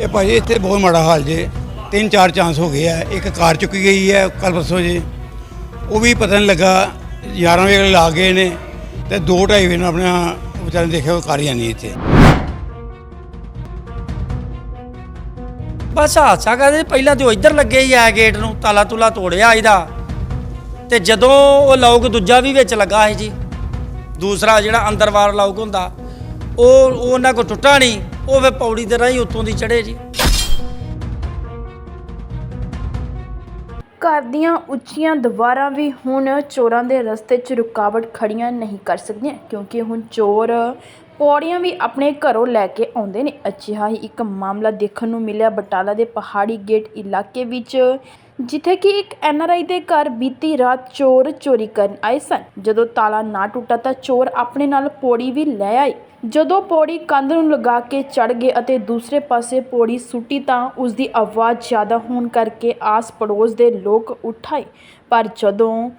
ਇਹ ਭਾਜੀ, ਇੱਥੇ ਬਹੁਤ ਮਾੜਾ ਹਾਲ ਜੇ। ਤਿੰਨ ਚਾਰ ਚਾਂਸ ਹੋ ਗਏ ਆ। ਇੱਕ ਕਾਰ ਚੁੱਕੀ ਗਈ ਹੈ ਕੱਲ ਪਰਸੋਂ ਜੇ। ਉਹ ਵੀ ਪਤਾ ਨਹੀਂ ਲੱਗਾ 11 ਵਜੇ ਲਾ ਗਏ ਨੇ ਤੇ 2:30 ਵਜੇ ਨੂੰ ਆਪਣਾ ਵਿਚਾਰੇ ਦੇਖਿਆ ਉਹ ਕਾਰ ਹੀ ਨਹੀਂ ਇੱਥੇ। ਬਸ ਹਾਦਸਾ ਕਹਦੇ ਪਹਿਲਾਂ ਤੇ ਉਹ ਇੱਧਰ ਲੱਗੇ ਹੀ ਆ ਗੇਟ ਨੂੰ, ਤਾਲਾ ਤੁਲਾ ਤੋੜਿਆ ਇਹਦਾ ਤੇ ਜਦੋਂ ਉਹ ਲੌਕ ਦੂਜਾ ਵੀ ਵਿੱਚ ਲੱਗਾ ਸੀ ਜੀ, ਦੂਸਰਾ ਜਿਹੜਾ ਅੰਦਰਵਾਰ ਲੋਕ ਹੁੰਦਾ, ਉਹ ਉਹ ਉਹਨਾਂ ਕੋ ਟੁੱਟਾ ਨਹੀਂ। ਉਹ ਵੇ ਪੌੜੀ ਦੇ ਰਾਹੀਂ ਉੱਤੋਂ ਦੀ ਚੜੇ ਜੀ। ਘਰ ਦੀਆਂ ਉੱਚੀਆਂ ਦੀਵਾਰਾਂ ਵੀ ਹੁਣ ਚੋਰਾਂ ਦੇ ਰਸਤੇ 'ਚ ਰੁਕਾਵਟ ਖੜੀਆਂ ਨਹੀਂ ਕਰ ਸਕਦੀਆਂ, ਕਿਉਂਕਿ ਹੁਣ ਚੋਰ ਪੌੜੀਆਂ ਵੀ ਆਪਣੇ ਘਰੋਂ ਲੈ ਕੇ ਆਉਂਦੇ ਨੇ। ਅਜਿਹਾ ਹੀ ਇੱਕ ਮਾਮਲਾ ਦੇਖਣ ਨੂੰ ਮਿਲਿਆ ਬਟਾਲਾ ਦੇ ਪਹਾੜੀ ਗੇਟ ਇਲਾਕੇ ਵਿੱਚ। ਜਿੱਥੇ ਕਿ ਇੱਕ ਐਨਆਰਆਈ ਦੇ ਘਰ ਬੀਤੀ ਰਾਤ ਚੋਰ ਚੋਰੀ ਕਰਨ ਆਏ ਸਨ। ਜਦੋਂ ਤਾਲਾ ਨਾ ਟੁੱਟਾ ਤਾਂ ਚੋਰ ਆਪਣੇ ਨਾਲ ਪੌੜੀ ਵੀ ਲੈ ਆਏ। ਜਦੋਂ ਪੌੜੀ ਕੰਧ ਨੂੰ ਲਗਾ ਕੇ ਚੜ ਗਏ ਅਤੇ ਦੂਸਰੇ ਪਾਸੇ ਪੌੜੀ ਸੁੱਟੀ ਤਾਂ ਉਸ ਦੀ ਆਵਾਜ਼ ਜ਼ਿਆਦਾ ਹੋਣ ਕਰਕੇ ਆਸ ਪੜੋਸ ਦੇ ਲੋਕ ਉਠਾਏ। ਪਰ ਜਦੋਂ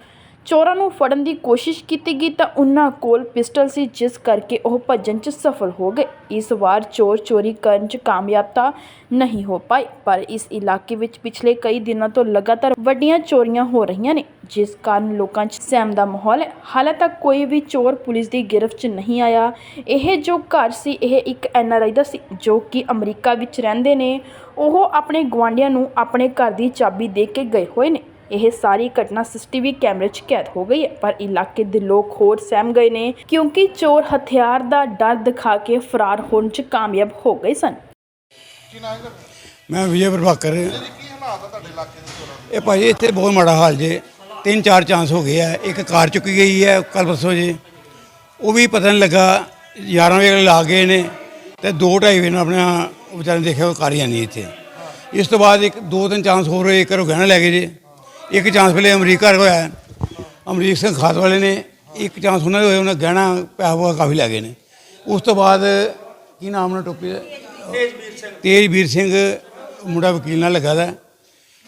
ਚੋਰਾਂ ਨੂੰ ਫੜਨ ਦੀ ਕੋਸ਼ਿਸ਼ ਕੀਤੀ ਗਈ ਤਾਂ ਉਹਨਾਂ ਕੋਲ ਪਿਸਟਲ ਸੀ, ਜਿਸ ਕਰਕੇ ਉਹ ਭੱਜਣ 'ਚ ਸਫਲ ਹੋ ਗਏ। ਇਸ ਵਾਰ ਚੋਰ ਚੋਰੀ ਕਰਨ 'ਚ ਕਾਮਯਾਬ ਤਾਂ ਨਹੀਂ ਹੋ ਪਾਏ, ਪਰ ਇਸ ਇਲਾਕੇ ਵਿੱਚ ਪਿਛਲੇ ਕਈ ਦਿਨਾਂ ਤੋਂ ਲਗਾਤਾਰ ਵੱਡੀਆਂ ਚੋਰੀਆਂ ਹੋ ਰਹੀਆਂ ਨੇ, ਜਿਸ ਕਾਰਨ ਲੋਕਾਂ 'ਚ ਸਹਿਮ ਦਾ ਮਾਹੌਲ ਹੈ। ਹਾਲੇ ਤੱਕ ਕੋਈ ਵੀ ਚੋਰ ਪੁਲਿਸ ਦੀ ਗ੍ਰਿਫ਼ਤ 'ਚ ਨਹੀਂ ਆਇਆ। ਇਹ ਜੋ ਘਰ ਸੀ, ਇਹ ਇੱਕ ਐਨਆਰਆਈ ਦਾ ਸੀ, ਜੋ ਕਿ ਅਮਰੀਕਾ ਵਿੱਚ ਰਹਿੰਦੇ ਨੇ। ਉਹ ਆਪਣੇ ਗੁਆਂਢੀਆਂ ਨੂੰ ਆਪਣੇ ਘਰ ਦੀ ਚਾਬੀ ਦੇ ਕੇ ਗਏ ਹੋਏ ਨੇ। ਇਹ ਸਾਰੀ ਘਟਨਾ ਸੀਸੀਟੀਵੀ ਕੈਮਰੇ 'ਚ ਕੈਦ ਹੋ ਗਈ ਹੈ। ਪਰ ਇਲਾਕੇ ਦੇ ਲੋਕ ਹੋਰ ਸਹਿਮ ਗਏ ਨੇ ਕਿਉਂਕਿ ਚੋਰ ਹਥਿਆਰ ਦਾ ਡਰ ਦਿਖਾ ਕੇ ਫਰਾਰ ਹੋਣ 'ਚ ਕਾਮਯਾਬ ਹੋ ਗਏ ਸਨ। ਮੈਂ ਵਿਜੇ ਪ੍ਰਭਾਕਰ। ਇਹ ਭਾਜੀ ਇੱਥੇ ਬਹੁਤ ਮਾੜਾ ਹਾਲ ਜੇ। ਤਿੰਨ ਚਾਰ ਚਾਂਸ ਹੋ ਗਏ ਆ। ਇੱਕ ਕਾਰ ਚੁੱਕੀ ਗਈ ਹੈ ਕੱਲ ਪਰਸੋਂ ਜੇ। ਉਹ ਵੀ ਪਤਾ ਨਹੀਂ ਲੱਗਾ। 11 ਵਜੇ ਲਾ ਗਏ ਨੇ ਤੇ 2:30 ਵਜੇ ਨੂੰ ਆਪਣਾ ਵਿਚਾਰੇ ਨੇ ਦੇਖਿਆ ਉਹ ਕਾਰ ਹੀ ਨਹੀਂ ਇੱਥੇ। ਇਸ ਤੋਂ ਬਾਅਦ ਇੱਕ ਦੋ ਤਿੰਨ ਚਾਂਸ ਹੋਰ ਹੋਏ। ਘਰੋਂ ਗਹਿਣਾ ਲੈ ਗਏ ਜੇ। ਇੱਕ ਚਾਂਸ ਵੇਲੇ ਅਮਰੀਕਾ ਹੋਇਆ। ਅਮਰੀਕ ਸਿੰਘ ਖਾਤ ਵਾਲੇ ਨੇ ਇੱਕ ਚਾਂਸ ਉਹਨਾਂ ਦੇ ਹੋਏ ਉਹਨਾਂ ਗਹਿਣਾ ਪੈਸਾ ਪੂਸਾ ਕਾਫੀ ਲੈ ਗਏ ਨੇ। ਉਸ ਤੋਂ ਬਾਅਦ ਕੀ ਨਾਮ ਨਾਲ ਟੋਪੀ ਦਾ? ਤੇਜਵੀਰ ਸਿੰਘ। ਮੁੰਡਾ ਵਕੀਲ ਨਾਲ ਲੱਗਾ ਦਾ।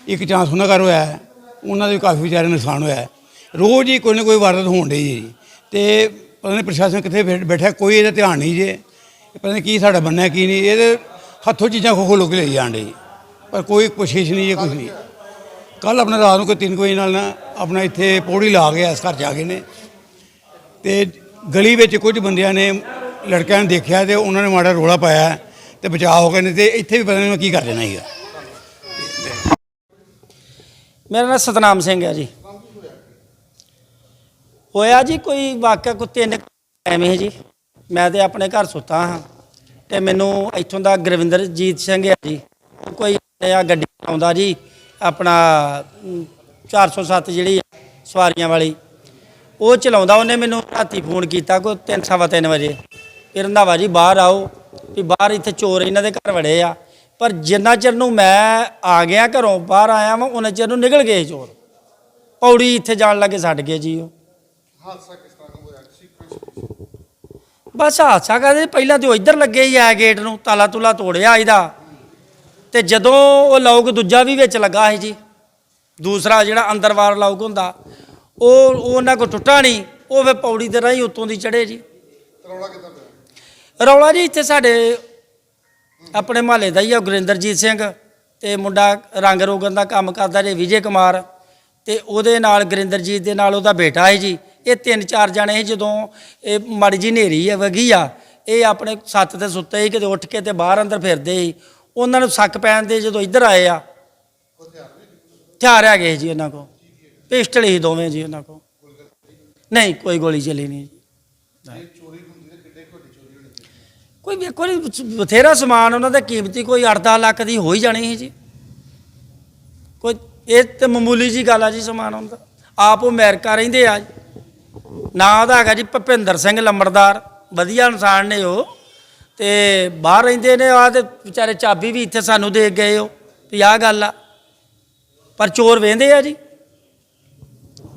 ਇੱਕ ਚਾਂਸ ਉਹਨਾਂ ਘਰ ਹੋਇਆ। ਉਹਨਾਂ ਦੇ ਕਾਫੀ ਵਿਚਾਰੇ ਨੁਕਸਾਨ ਹੋਇਆ। ਰੋਜ਼ ਹੀ ਕੋਈ ਨਾ ਕੋਈ ਵਾਰਦਾਤ ਹੋਣ ਡਈ ਹੈ ਜੀ। ਤੇ ਪਤਾ ਨਹੀਂ ਪ੍ਰਸ਼ਾਸਨ ਕਿੱਥੇ ਬੈਠ- ਬੈਠਾ ਕੋਈ ਇਹਦਾ ਧਿਆਨ ਨਹੀਂ ਜੇ। ਪਤਾ ਨਹੀਂ ਕੀ ਸਾਡਾ ਬੰਨਿਆ ਕੀ ਨਹੀਂ। ਇਹਦੇ ਹੱਥੋਂ ਚੀਜ਼ਾਂ ਖੋ ਖੋ ਲੋਕ ਲਈ ਡੇ ਪਰ ਕੋਈ ਕੋਸ਼ਿਸ਼ ਨਹੀਂ ਹੈ ਕੁਝ ਨਹੀਂ। ਕੱਲ ਆਪਣਾ ਰਾਤ ਨੂੰ ਕੋਈ ਤਿੰਨ ਕੁ ਵਜੇ ਨਾਲ ਨਾ ਆਪਣਾ ਇੱਥੇ ਪੌੜੀ ਲਾ ਗਿਆ ਇਸ ਘਰ ਜਾ ਕੇ ਨੇ। ਤੇ ਗਲੀ ਵਿੱਚ ਕੁਝ ਬੰਦਿਆਂ ਨੇ ਲੜਕਿਆਂ ਨੂੰ ਦੇਖਿਆ ਤੇ ਉਹਨਾਂ ਨੇ ਮਾੜਾ ਰੋਲਾ ਪਾਇਆ ਤੇ ਬਚਾਅ ਹੋ ਗਏ ਨੇ ਤੇ ਇੱਥੇ ਵੀ ਪਤਾ ਨਹੀਂ ਮੈਂ ਕੀ ਕਰ ਦੇਣਾ ਸੀਗਾ। ਮੇਰਾ ਨਾਮ ਸਤਨਾਮ ਸਿੰਘ ਹੈ ਜੀ। ਹੋਇਆ ਜੀ ਕੋਈ ਵਾਕਿਆ ਕੋ ਤਿੰਨ ਐਵੇਂ ਜੀ। ਮੈਂ ਤੇ ਆਪਣੇ ਘਰ ਸੁੱਤਾ ਹਾਂ ਤੇ ਮੈਨੂੰ ਇੱਥੋਂ ਦਾ ਗੁਰਵਿੰਦਰਜੀਤ ਸਿੰਘ ਹੈ ਜੀ। ਕੋਈ ਆ ਗੱਡੀ ਆਉਂਦਾ ਜੀ। ਆਪਣਾ ਅਮ, 407 ਜਿਹੜੀ ਸਵਾਰੀਆਂ ਵਾਲੀ ਉਹ ਚਲਾਉਂਦਾ। ਉਹਨੇ ਮੈਨੂੰ ਰਾਤੀ ਫੋਨ ਕੀਤਾ ਕੋ 3:30 ਵਜੇ। ਫਿਰ ਰੰਧਾਵਾ ਜੀ ਬਾਹਰ ਆਓ। ਵੀ ਬਾਹਰ ਇੱਥੇ ਚੋਰ ਇਹਨਾਂ ਦੇ ਘਰ ਵੜੇ ਆ। ਪਰ ਜਿੰਨਾ ਚਿਰ ਨੂੰ ਮੈਂ ਆ ਗਿਆ ਘਰੋਂ ਬਾਹਰ ਆਇਆ ਵਾਂ ਉਹਨਾਂ ਚਿਰ ਨੂੰ ਨਿਕਲ ਗਏ ਚੋਰ। ਪੌੜੀ ਇੱਥੇ ਜਾਣ ਲੱਗੇ ਛੱਡ ਗਏ ਜੀ ਉਹ। ਬਸ ਹਾਦਸਾ ਕਹਦੇ ਪਹਿਲਾਂ ਤੇ ਉਹ ਇੱਧਰ ਲੱਗੇ ਹੀ ਆ ਗੇਟ ਨੂੰ ਤਾਲਾ ਤੁਲਾ ਤੋੜਿਆ ਇਹਦਾ। ਤੇ ਜਦੋਂ ਉਹ ਲੋਕ ਦੂਜਾ ਵੀ ਵਿੱਚ ਲੱਗਾ ਸੀ ਜੀ ਦੂਸਰਾ ਜਿਹੜਾ ਅੰਦਰਵਾਰ ਲੋਕ ਹੁੰਦਾ ਉਹ ਉਹ ਉਹਨਾਂ ਕੋ ਟੁੱਟਾ ਨਹੀਂ ਉਹ ਵੇ ਪੌੜੀ ਦੇ ਰਾਹੀਂ ਉੱਤੋਂ ਦੀ ਚੜੇ ਜੀ। ਰੌਲਾ ਜੀ ਇੱਥੇ ਸਾਡੇ ਆਪਣੇ ਮਹੱਲੇ ਦਾ ਹੀ ਆ ਗੁਰਿੰਦਰਜੀਤ ਸਿੰਘ ਤੇ ਮੁੰਡਾ ਰੰਗ ਰੋਗਨ ਦਾ ਕੰਮ ਕਰਦਾ ਜੇ ਵਿਜੇ ਕੁਮਾਰ ਤੇ ਉਹਦੇ ਨਾਲ ਗੁਰਿੰਦਰਜੀਤ ਦੇ ਨਾਲ ਉਹਦਾ ਬੇਟਾ ਹੈ ਜੀ। ਇਹ ਤਿੰਨ ਚਾਰ ਜਣੇ ਸੀ ਜਦੋਂ ਇਹ ਮਾੜੀ ਜੀ ਹਨੇਰੀ ਹੈ ਵਗੀ ਆ ਇਹ ਆਪਣੇ ਛੱਤ ਤੇ ਸੁੱਤੇ ਸੀ ਕਿਤੇ ਉੱਠ ਕੇ ਤੇ ਬਾਹਰ ਅੰਦਰ ਫਿਰਦੇ ਸੀ। ਉਹਨਾਂ ਨੂੰ ਸੱਕ ਪੈਣ ਦੇ ਜਦੋਂ ਇੱਧਰ ਆਏ ਆ। ਹਥਿਆਰ ਆ ਗਏ ਜੀ ਉਹਨਾਂ ਕੋ ਪਿਸਟਲ ਹੀ ਦੋਵੇਂ ਜੀ ਉਹਨਾਂ ਕੋ ਨਹੀਂ ਕੋਈ ਗੋਲੀ ਚੱਲੀ ਨਹੀਂ ਜੀ। ਕੋਈ ਵੇਖੋ ਜੀ ਬਥੇਰਾ ਸਮਾਨ ਉਹਨਾਂ ਦਾ ਕੀਮਤੀ ਕੋਈ 8-10 ਲੱਖ ਦੀ ਹੋ ਹੀ ਜਾਣੀ ਸੀ ਜੀ। ਕੋਈ ਇਹ ਤੇ ਮਾਮੂਲੀ ਜੀ ਗੱਲ ਆ ਜੀ ਸਮਾਨ ਹੁੰਦਾ ਆਪ ਉਹ ਅਮਰੀਕਾ ਰਹਿੰਦੇ ਆ ਨਾਂ ਉਹਦਾ ਹੈਗਾ ਜੀ ਭਪਿੰਦਰ ਸਿੰਘ ਲੰਬੜਦਾਰ। ਵਧੀਆ ਇਨਸਾਨ ਨੇ ਉਹ। ਤੇ ਬਾਹਰ ਰਹਿੰਦੇ ਨੇ ਆ ਤੇ ਵਿਚਾਰੇ ਚਾਬੀ ਵੀ ਇੱਥੇ ਸਾਨੂੰ ਦੇ ਗਏ ਉਹ, ਵੀ ਆਹ ਗੱਲ ਆ। ਪਰ ਚੋਰ ਵੇਂਦੇ ਆ ਜੀ।